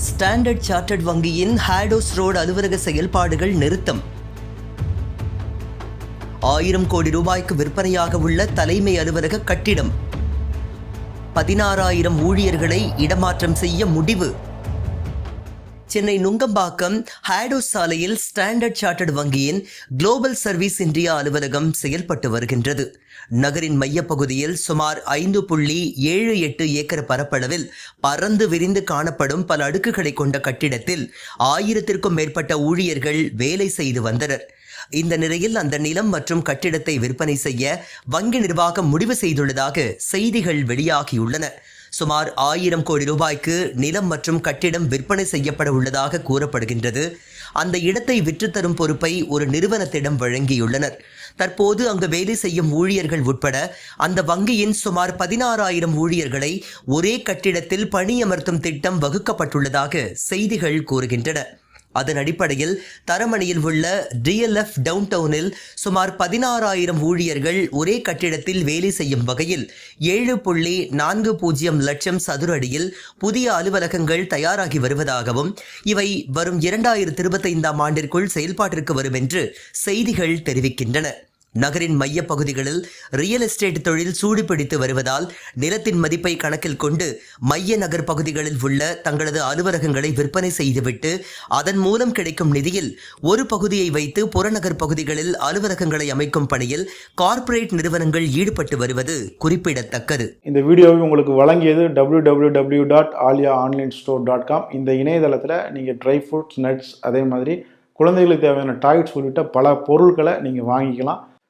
Standard chartered வங்கியின் ஹேடோஸ் road அலுவலக செயல்பாடுகள் நிறுத்தம். ஆயிரம் கோடி ரூபாய்க்கு விற்பனையாக உள்ள தலைமை அலுவலக கட்டிடம். பதினாறாயிரம் ஊழியர்களை இடமாற்றம் செய்ய முடிவு. சென்னை நுங்கம்பாக்கம் ஹாடோ சாலையில் ஸ்டாண்டர்ட் சார்ட்டர்ட் வங்கியின் குளோபல் சர்வீஸ் இந்தியா அலுவலகம் செயல்பட்டு வருகின்றது. நகரின் மையப்பகுதியில் சுமார் ஐந்து புள்ளி ஏழு எட்டு ஏக்கர் பரப்பளவில் பறந்து விரிந்து காணப்படும் பல அடுக்குகளை கொண்ட கட்டிடத்தில் ஆயிரத்திற்கும் மேற்பட்ட ஊழியர்கள் வேலை செய்து வந்தனர். இந்த நிலையில் அந்த நிலம் மற்றும் கட்டிடத்தை விற்பனை செய்ய வங்கி நிர்வாகம் முடிவு செய்துள்ளதாக செய்திகள் வெளியாகியுள்ளன. சுமார் ஆயிரம் கோடி ரூபாய்க்கு நிலம் மற்றும் கட்டிடம் விற்பனை செய்யப்பட உள்ளதாக கூறப்படுகின்றது. அந்த இடத்தை விற்றுத்தரும் பொறுப்பை ஒரு நிறுவனத்திடம் வழங்கியுள்ளனர். தற்போது அங்கு வேலை செய்யும் ஊழியர்கள் உட்பட அந்த வங்கியின் சுமார் பதினாறாயிரம் ஊழியர்களை ஒரே கட்டிடத்தில் பணியமர்த்தும் திட்டம் வகுக்கப்பட்டுள்ளதாக செய்திகள் கூறுகின்றன. அதன் அடிப்படையில் தரமணியில் உள்ள டிஎல்எஃப் டவுன் டவுனில் சுமார் பதினாறாயிரம் ஊழியர்கள் ஒரே கட்டிடத்தில் வேலை செய்யும் வகையில் ஏழு புள்ளி நான்கு பூஜ்ஜியம் லட்சம் சதுர அடியில் புதிய அலுவலகங்கள் தயாராகி வருவதாகவும் இவை வரும் இரண்டாயிரத்தி இருபத்தைந்தாம் ஆண்டிற்குள் செயல்பாட்டிற்கு வரும் என்று செய்திகள் தெரிவிக்கின்றன. நகரின் மைய பகுதிகளில் ரியல் எஸ்டேட் தொழில் சூடுபிடித்து வருவதால் நிலத்தின் மதிப்பை கணக்கில் கொண்டு மைய நகர் பகுதிகளில் உள்ள தங்களது அலுவலகங்களை விற்பனை செய்துவிட்டு அதன் மூலம் கிடைக்கும் நிதியில் ஒரு பகுதியை வைத்து புறநகர் பகுதிகளில் அலுவலகங்களை அமைக்கும் பணியில் கார்ப்பரேட் நிறுவனங்கள் ஈடுபட்டு வருவது குறிப்பிடத்தக்கது. இந்த வீடியோவை உங்களுக்கு வழங்கியது W W W dot Aaliya online store dot com இந்த இணையதளத்தில் நீங்கள் ட்ரை ஃப்ரூட்ஸ் நட்ஸ் அதே மாதிரி குழந்தைகளுக்கு தேவையான டாய்ஸ் உள்ளிட்ட பல பொருட்களை நீங்கள் வாங்கிக்கலாம்.